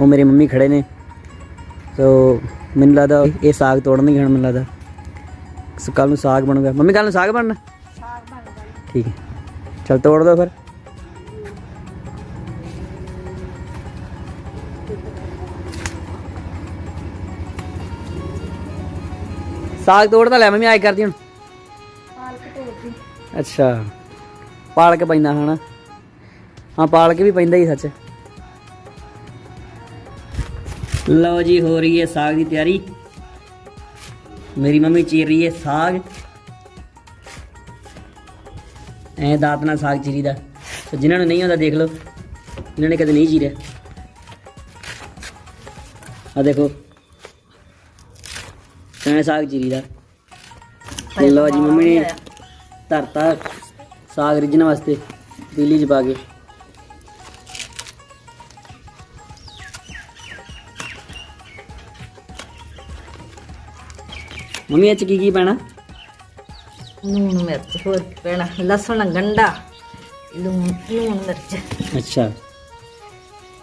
ਉਹ ਮੇਰੇ ਮੰਮੀ ਖੜੇ ਨੇ। ਸੋ ਮੈਨੂੰ ਲੱਗਦਾ ਇਹ ਸਾਗ ਤੋੜਨਗੇ ਹੁਣ ਮੈਨੂੰ ਲੱਗਦਾ। ਸੋ ਕੱਲ ਨੂੰ ਸਾਗ ਬਣੂਗਾ। ਮੰਮੀ ਕੱਲ ਨੂੰ ਸਾਗ ਬਣਨਾ? ਸਾਗ ਠੀਕ ਹੈ। ਚਲ ਤੋੜ ਦੋ ਫਿਰ। ਸਾਗ ਤੋੜ ਤਾਂ ਲੈ ਮੰਮੀ ਆਏ ਕਰਦੀ ਹੁਣ। ਪਾਲਕ ਧੋਤੀ ਅੱਛਾ। ਪਾਲਕ ਪੈਂਦਾ ਹਨਾ? ਹਾਂ ਪਾਲਕ ਵੀ ਪੈਂਦਾ ਹੀ ਸੱਚ। ਲਓ ਜੀ, ਹੋ ਰਹੀ ਹੈ ਸਾਗ ਦੀ ਤਿਆਰੀ। ਮੇਰੀ ਮੰਮੀ ਚੀਰ ਰਹੀ ਹੈ ਸਾਗ। ਐ ਦਾਤ ਨਾਲ ਸਾਗ ਚੀਰੀ ਦਾ ਤੇ ਜਿਨ੍ਹਾਂ ਨੂੰ ਨਹੀਂ ਆਉਂਦਾ, ਦੇਖ ਲਓ। ਜਿਨ੍ਹਾਂ ਨੇ ਕਦੇ ਨਹੀਂ ਚੀਰਿਆ। ਆ ਦੇਖੋ। ਐ ਸਾਗ ਚੀਰੀ ਦਾ ਲਓ ਜੀ, ਮੰਮੀ ਨੇ ਧਰਤਾ ਸਾਗ ਰਿੱਝਣ ਵਾਸਤੇ। ਪੀਲੀ ਚ ਪਾ ਕੇ। ਮੰਮੀ ਇਹ ਚ ਕੀ ਕੀ ਪੈਣਾ? ਨੂਣ ਮਿਰਚ ਹੋਰ ਪੈਣਾ? ਲਸਣ ਗੰਡਾ ਲੂਣ ਲੂਣ ਮਿਰਚ। ਅੱਛਾ।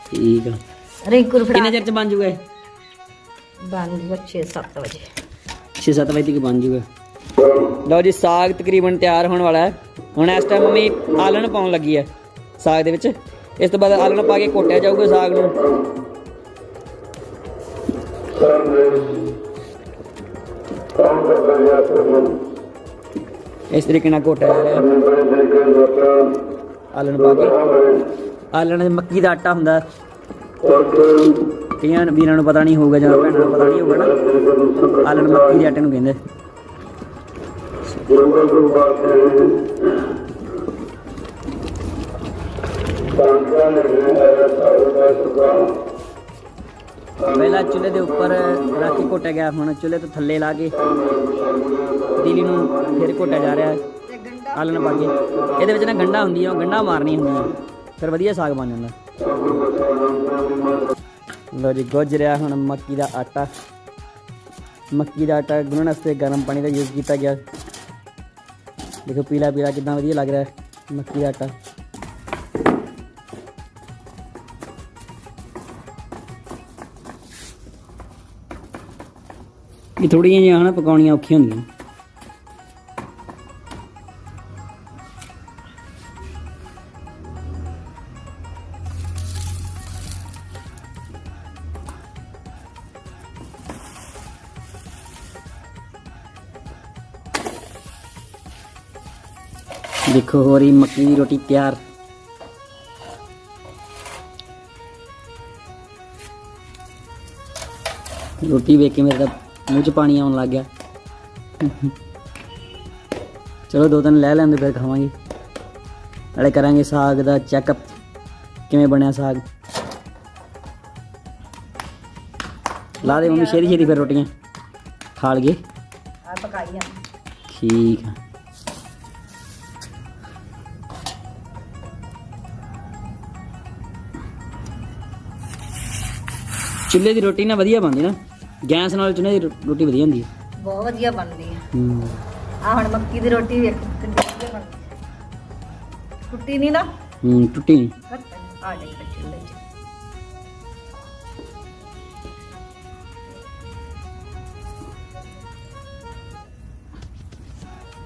ਠੀਕ ਆ। ਰਿੰਕੂ ਫੜਾ ਕਿੰਨੇ ਚਿਰ ਚ ਬਣ ਜੂਗਾ ਇਹ? ਬਣ ਗਿਆ 6-7 ਵਜੇ। 6-7 ਵਜੇ ਤੱਕ ਬਣ ਜੂਗਾ। ਲਓ ਜੀ ਸਾਗ ਤਕਰੀਬਨ ਤਿਆਰ ਹੋਣ ਵਾਲਾ ਹੈ। ਹੁਣ ਇਸ ਟਾਈਮ ਮੰਮੀ ਆਲਣ ਪਾਉਣ ਲੱਗੀ ਹੈ ਸਾਗ ਦੇ ਵਿੱਚ। ਇਸ ਤੋਂ ਬਾਅਦ ਆਲਣ ਪਾ ਕੇ ਘੋਟਿਆ ਜਾਊਗਾ ਸਾਗ ਨੂੰ। ਇਸ ਤਰੀਕੇ ਨਾਲ ਘੋਟਿਆ ਜਾ ਰਿਹਾ। ਆਲਣ ਪਾ ਕੇ। ਆਲਣ ਮੱਕੀ ਦਾ ਆਟਾ ਹੁੰਦਾ। ਕਈਆਂ ਵੀਰਾਂ ਨੂੰ ਪਤਾ ਨਹੀਂ ਹੋਊਗਾ ਜਾਂ ਭੈਣਾਂ ਨੂੰ ਪਤਾ ਨਹੀਂ ਹੋਊਗਾ ਨਾ। ਆਲਣ ਮੱਕੀ ਦੇ ਆਟੇ ਨੂੰ ਕਹਿੰਦੇ। ਪਹਿਲਾਂ ਚੁੱਲ੍ਹੇ ਦੇ ਉੱਪਰ ਰੱਖ ਕੇ ਘੋਟਿਆ ਗਿਆ, ਹੁਣ ਚੁੱਲ੍ਹੇ ਤੋਂ ਥੱਲੇ ਲਾ ਕੇ ਪਤੀਲੀ ਨੂੰ ਫਿਰ ਘੋਟਿਆ ਜਾ ਰਿਹਾ ਹੈ। ਆਲਣ ਪਾ ਕੇ। ਇਹਦੇ ਵਿੱਚ ਨਾ ਗੰਡਾ ਹੁੰਦੀ ਆ ਉਹ ਗੰਡਾ ਮਾਰਨੀ ਹੁੰਦੀ ਆ ਫਿਰ ਵਧੀਆ ਸਾਗ ਬਣ ਜਾਂਦਾ। ਲੋ ਜੀ ਗੁੱਜ ਰਿਹਾ ਹੁਣ ਮੱਕੀ ਦਾ ਆਟਾ। ਮੱਕੀ ਦਾ ਆਟਾ ਗੁੰਨਣ ਵਾਸਤੇ ਗਰਮ ਪਾਣੀ ਦਾ ਯੂਜ਼ ਕੀਤਾ ਗਿਆ। ਦੇਖੋ ਪੀਲਾ ਪੀਲਾ ਕਿੰਨਾ ਵਧੀਆ ਲੱਗ ਰਿਹਾ ਮੱਕੀ ਦਾ ਆਟਾ। ਇਹ ਥੋੜੀਆਂ ਜਿਹੀਆਂ ਹਨਾ ਪਕਾਉਣੀਆਂ ਔਖੀਆਂ ਹੁੰਦੀਆਂ। ਦੇਖੋ ਹੋ ਰਹੀ ਮੱਕੀ ਦੀ ਰੋਟੀ ਤਿਆਰ। ਰੋਟੀ ਵੇਖ ਕੇ ਮੇਰੇ ਤਾਂ ਮੂੰਹ 'ਚ ਪਾਣੀ ਆਉਣ ਲੱਗ ਗਿਆ। ਚਲੋ ਦੋ ਤਿੰਨ ਲੈ ਲੈਂਦੇ ਫਿਰ ਖਾਵਾਂਗੇ। ਨਾਲੇ ਕਰਾਂਗੇ ਸਾਗ ਦਾ ਚੈੱਕਅਪ ਕਿਵੇਂ ਬਣਿਆ ਸਾਗ? ਲਾ ਦੇ ਮੰਮੀ ਛੇਤੀ ਛੇਤੀ ਫਿਰ ਰੋਟੀਆਂ। ਖਾ ਲਈਏ। ਆ ਪਕਾਈ ਆ। ਠੀਕ ਆ। ਚੁੱਲ੍ਹੇ ਦੀ ਰੋਟੀ ਨਾ ਵਧੀਆ ਬਣਦੀ ਨਾ। ਗੈਸ ਨਾਲ ਚੁੱਲ੍ਹੇ ਦੀ ਰੋ- ਰੋਟੀ ਵਧੀਆ ਹੁੰਦੀ ਹੈ ਬਹੁਤ ਵਧੀਆ ਬਣਦੀ ਆ। ਹੂੰ। ਆ ਹੁਣ ਮੱਕੀ ਦੀ ਰੋਟੀ ਵੇਖ ਕਿੰਨੀ ਵਧੀਆ ਬਣਦੀ ਆ। ਟੁੱਟੀ ਨਹੀਂ ਨਾ? ਹੂੰ ਟੁੱਟੀ ਨਹੀਂ ਆ ਜਾਈ ਚੁੱਲ੍ਹੇ 'ਚ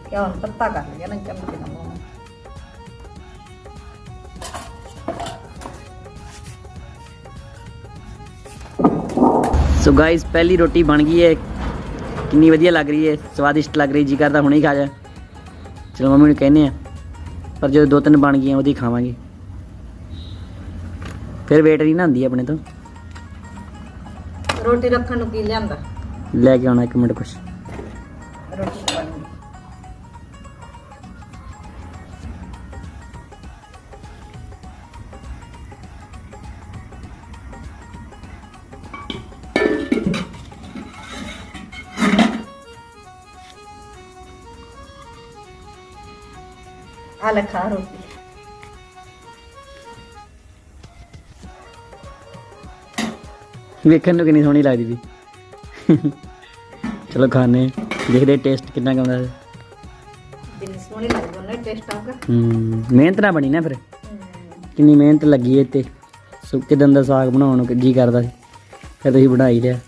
ਕਿਆ ਹੁਣ ਪੱਤਾ ਕਰ ਲਿਆ ਨਾ ਚਮਚੇ ਨਾਲ। ਸੋ ਗਾਇਸ ਪਹਿਲੀ ਰੋਟੀ ਬਣ ਗਈ ਹੈ। ਕਿੰਨੀ ਵਧੀਆ ਲੱਗ ਰਹੀ ਹੈ। ਸਵਾਦਿਸ਼ਟ ਲੱਗ ਰਹੀ ਜੀ ਕਰਦਾ ਹੁਣੇ ਹੀ ਖਾ ਜਾ। ਚਲੋ ਮੰਮੀ ਨੂੰ ਕਹਿੰਦੇ ਆ ਪਰ ਜਦੋਂ ਦੋ ਤਿੰਨ ਬਣ ਗਈਆਂ ਉਹਦੀ ਖਾਵਾਂਗੇ। ਫਿਰ ਵੇਟ ਨਹੀਂ ਨਾ ਹੁੰਦੀ ਆਪਣੇ ਤੋਂ। ਰੋਟੀ ਰੱਖਣ ਨੂੰ ਕੀ ਲਿਆਂਦਾ? ਲੈ ਕੇ ਆਉਣਾ ਇੱਕ ਮਿੰਟ ਕੁਛ। ਰੋਟੀ ਖਾ ਰੋਟੀ ਵੇਖਣ ਨੂੰ ਕਿੰਨੀ ਸੋਹਣੀ ਲੱਗਦੀ ਵੀ ਚਲੋ ਖਾਣੇ। ਦੇਖਦੇ ਟੇਸਟ ਕਿੰਨਾ ਕੁ ਆਉਂਦਾ ਹੈ ਜਿੰਨੀ ਸੋਹਣੀ ਲੱਗਦੀ ਉਹਨੇ ਟੇਸਟ ਆਊਗਾ। ਹੂੰ ਮਿਹਨਤ ਨਾਲ ਬਣੀ ਨਾ ਫਿਰ। ਕਿੰਨੀ ਮਿਹਨਤ ਲੱਗੀ ਹੈ ਤੇ ਸੁੱਕੇ ਦਿਨ ਦਾ ਸਾਗ ਬਣਾਉਣ ਨੂੰ ਜੀ ਕਰਦਾ ਸੀ। ਫਿਰ ਤੁਸੀਂ ਬਣਾ ਹੀ ਲਿਆ।